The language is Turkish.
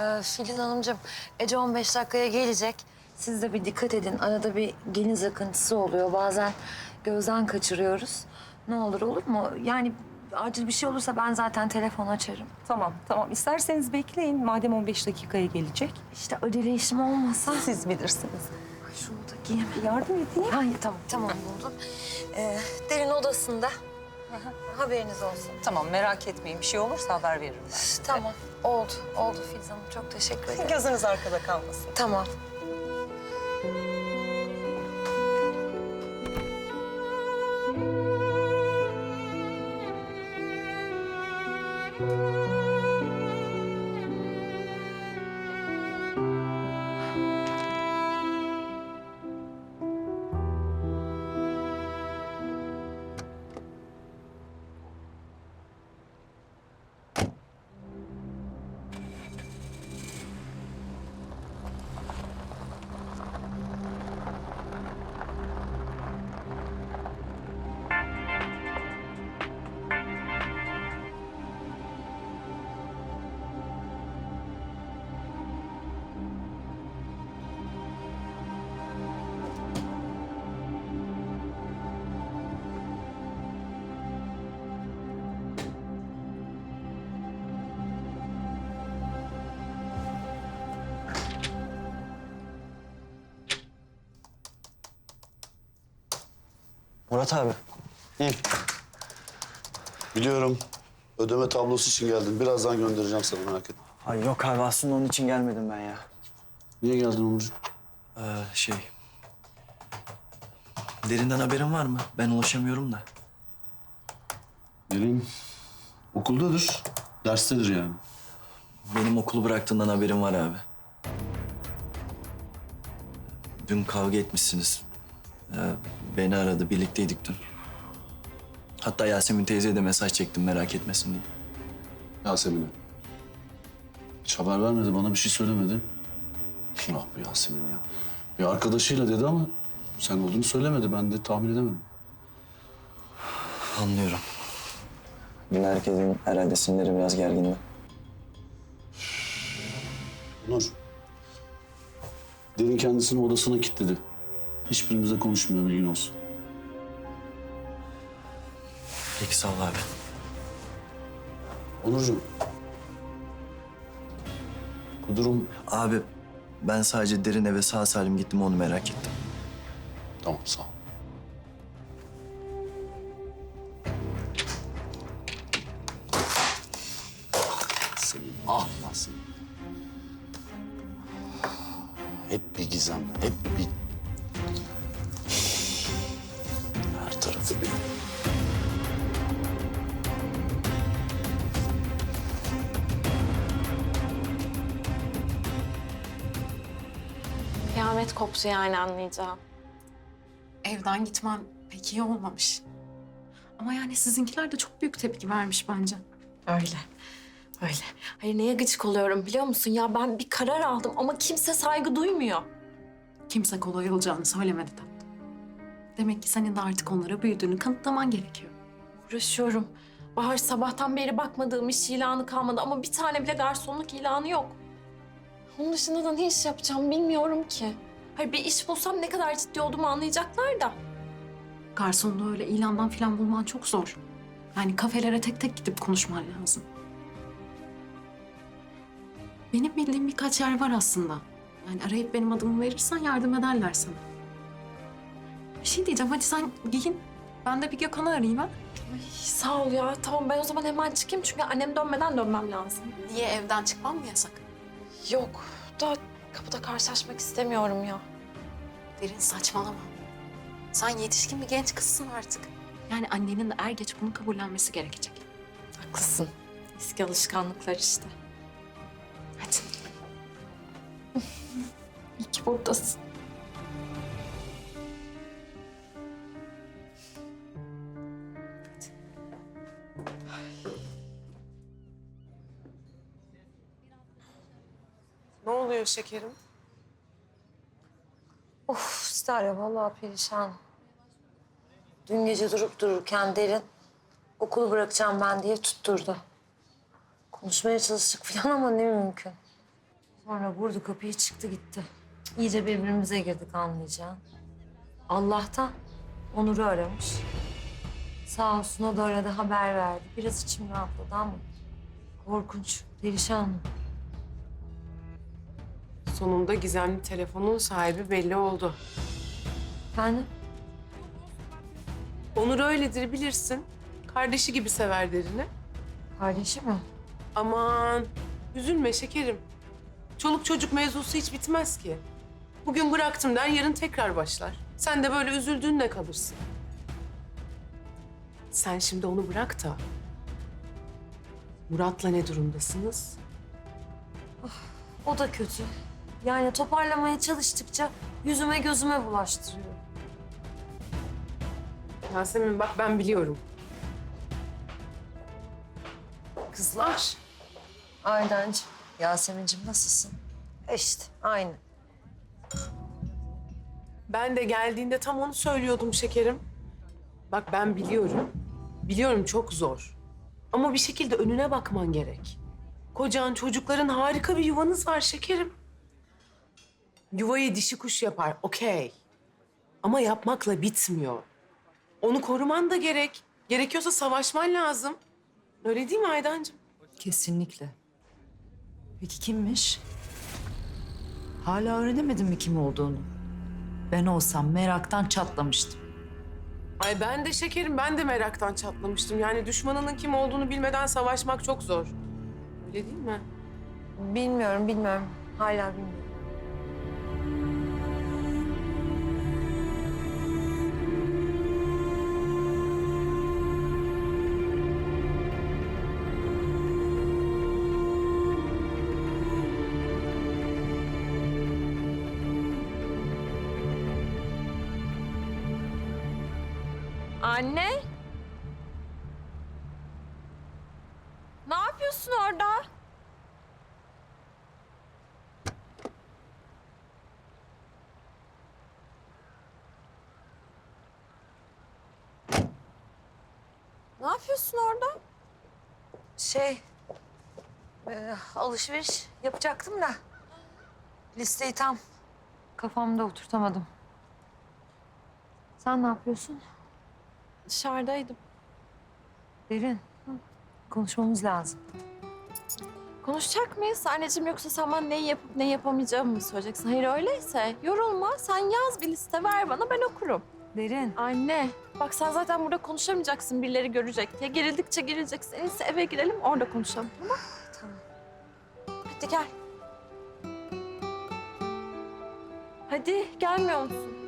Ee, Filiz Hanımcığım, Ece 15 dakikaya gelecek. Siz de bir dikkat edin. Arada bir geniz akıntısı oluyor. Bazen gözden kaçırıyoruz. Ne olur olur mu? Yani acil bir şey olursa ben zaten telefon açarım. Tamam, tamam. İsterseniz bekleyin. Madem 15 dakikaya gelecek. İşte acele işim olmasa... Siz bilirsiniz. Ay, şunu da. Yardım edeyim. Hayır tamam, tamam buldum. Ee, derin odasında. Haberiniz olsun. Tamam, merak etmeyin. Bir şey olursa haber veririm ben. Tamam, oldu. Oldu Filiz Hanım. Çok teşekkür ederim. Gözünüz arkada kalmasın. Tamam. Murat abi. İyi. Biliyorum. Ödeme tablosu için geldim. Birazdan göndereceğim sana merak etme. Ay yok abi aslında onun için gelmedim ben ya. Niye geldin Onurcuğum? Ee, şey... Derinden haberin var mı? Ben ulaşamıyorum da. Derin okuldadır. Derstedir yani. Benim okulu bıraktığından haberim var abi. Dün kavga etmişsiniz. Ee, beni aradı, birlikteydik dün. Hatta Yasemin teyzeye de mesaj çektim merak etmesin diye. Yasemin'e. Hiç haber vermedi, bana bir şey söylemedi. Ah bu Yasemin ya. Bir arkadaşıyla dedi ama sen olduğunu söylemedi. Ben de tahmin edemedim. Anlıyorum. Dün herkesin herhalde sinirleri biraz gergindi. Onur. Derin kendisini odasına kilitledi. Hiçbirimizle konuşmuyor bilgin olsun. Peki sağ ol abi. Onurcuğum. Bu durum... Abi ben sadece derin eve sağ salim gittim onu merak ettim. Tamam sağ ol. Senin ah lan senin. Hep bir gizem, hep bir... Kıyamet koptu yani anlayacağım. Evden gitmem pek iyi olmamış. Ama yani sizinkiler de çok büyük tepki vermiş bence. Öyle. Öyle. Hayır neye gıcık oluyorum biliyor musun? Ya ben bir karar aldım ama kimse saygı duymuyor. Kimse kolay olacağını söylemedi de. Demek ki senin de artık onlara büyüdüğünü kanıtlaman gerekiyor. Uğraşıyorum. Bahar sabahtan beri bakmadığım iş ilanı kalmadı ama bir tane bile garsonluk ilanı yok. Onun dışında da ne iş yapacağım bilmiyorum ki. Hayır bir iş bulsam ne kadar ciddi olduğumu anlayacaklar da. Garsonluğu öyle ilandan falan bulman çok zor. Yani kafelere tek tek gidip konuşman lazım. Benim bildiğim birkaç yer var aslında. Yani arayıp benim adımı verirsen yardım ederler sana. Bir şey diyeceğim hadi sen giyin. Ben de bir Gökhan'ı arayayım ha. Ay, sağ ol ya. Tamam ben o zaman hemen çıkayım çünkü annem dönmeden dönmem lazım. Niye evden çıkmam mı yasak? Yok. Da kapıda karşılaşmak istemiyorum ya. Derin saçmalama. Sen yetişkin bir genç kızsın artık. Yani annenin de er geç bunu kabullenmesi gerekecek. Haklısın. Eski alışkanlıklar işte. Hadi. İyi ki buradasın. Şekerim? Of Sterya vallahi perişan. Dün gece durup dururken derin okulu bırakacağım ben diye tutturdu. Konuşmaya çalıştık falan ama ne mümkün. Sonra vurdu kapıyı çıktı gitti. İyice birbirimize girdik anlayacağın. Allah'tan Onur'u aramış. Sağ olsun o da aradı haber verdi. Biraz içim rahatladı ama korkunç, perişan. Sonunda gizemli telefonun sahibi belli oldu. Efendim? Onur öyledir bilirsin. Kardeşi gibi sever derini. Kardeşi mi? Aman üzülme şekerim. Çoluk çocuk mevzusu hiç bitmez ki. Bugün bıraktım der yarın tekrar başlar. Sen de böyle üzüldüğünle kalırsın. Sen şimdi onu bırak da. Murat'la ne durumdasınız? O da kötü. Yani toparlamaya çalıştıkça yüzüme gözüme bulaştırıyor. Yasemin bak ben biliyorum. Kızlar. Aydancığım, Yasemin'cim nasılsın? E İşte aynı. Ben de geldiğinde tam onu söylüyordum şekerim. Bak ben biliyorum. Biliyorum çok zor. Ama bir şekilde önüne bakman gerek. Kocan, çocukların harika bir yuvanız var şekerim. Yuvayı dişi kuş yapar, okey. Ama yapmakla bitmiyor. Onu koruman da gerek. Gerekiyorsa savaşman lazım. Öyle değil mi Aydancığım? Kesinlikle. Peki kimmiş? Hala öğrenemedin mi kim olduğunu? Ben olsam meraktan çatlamıştım. Ay ben de şekerim, ben de meraktan çatlamıştım. Yani düşmanının kim olduğunu bilmeden savaşmak çok zor. Öyle değil mi? Bilmiyorum, bilmiyorum. Hala bilmiyorum. Anne? Ne yapıyorsun orada? Ne yapıyorsun orada? Şey, e, alışveriş yapacaktım da listeyi tam kafamda oturtamadım. Sen ne yapıyorsun? Dışarıdaydım. Derin, konuşmamız lazım. Konuşacak mıyız anneciğim yoksa sen bana neyi yapıp ne yapamayacağımı mı söyleyeceksin? Hayır öyleyse yorulma sen yaz bir liste ver bana ben okurum. Derin, Anne bak sen zaten burada konuşamayacaksın birileri görecek diye. Gerildikçe gerileceksin. En iyisi eve girelim orada konuşalım tamam Tamam. Hadi gel. Hadi gelmiyor musun?